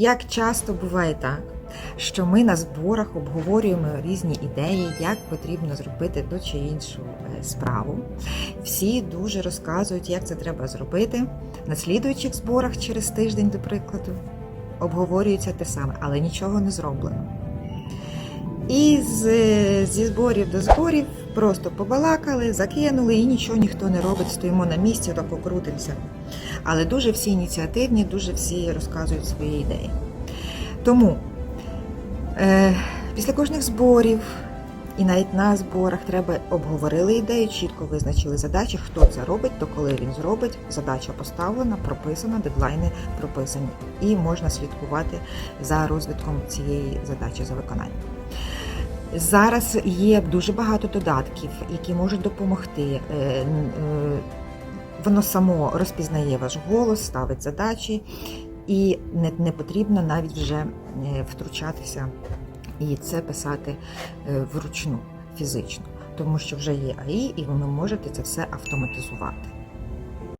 Як часто буває так, що ми на зборах обговорюємо різні ідеї, як потрібно зробити ту чи іншу е, справу. Всі дуже розказують, як це треба зробити. На слідуючих зборах через тиждень, до прикладу, обговорюється те саме, але нічого не зроблено. І з, зі зборів до зборів просто побалакали, закинули і нічого ніхто не робить, стоїмо на місці, так окрутимося. Але дуже всі ініціативні, дуже всі розказують свої ідеї. Тому е, після кожних зборів і навіть на зборах треба обговорили ідею, чітко визначили задачі, хто це робить, то коли він зробить. Задача поставлена, прописана, дедлайни прописані, і можна слідкувати за розвитком цієї задачі за виконанням. Зараз є дуже багато додатків, які можуть допомогти. Е, е, Воно само розпізнає ваш голос, ставить задачі, і не, не потрібно навіть вже е, втручатися і це писати е, вручну, фізично, тому що вже є АІ, і ви можете це все автоматизувати.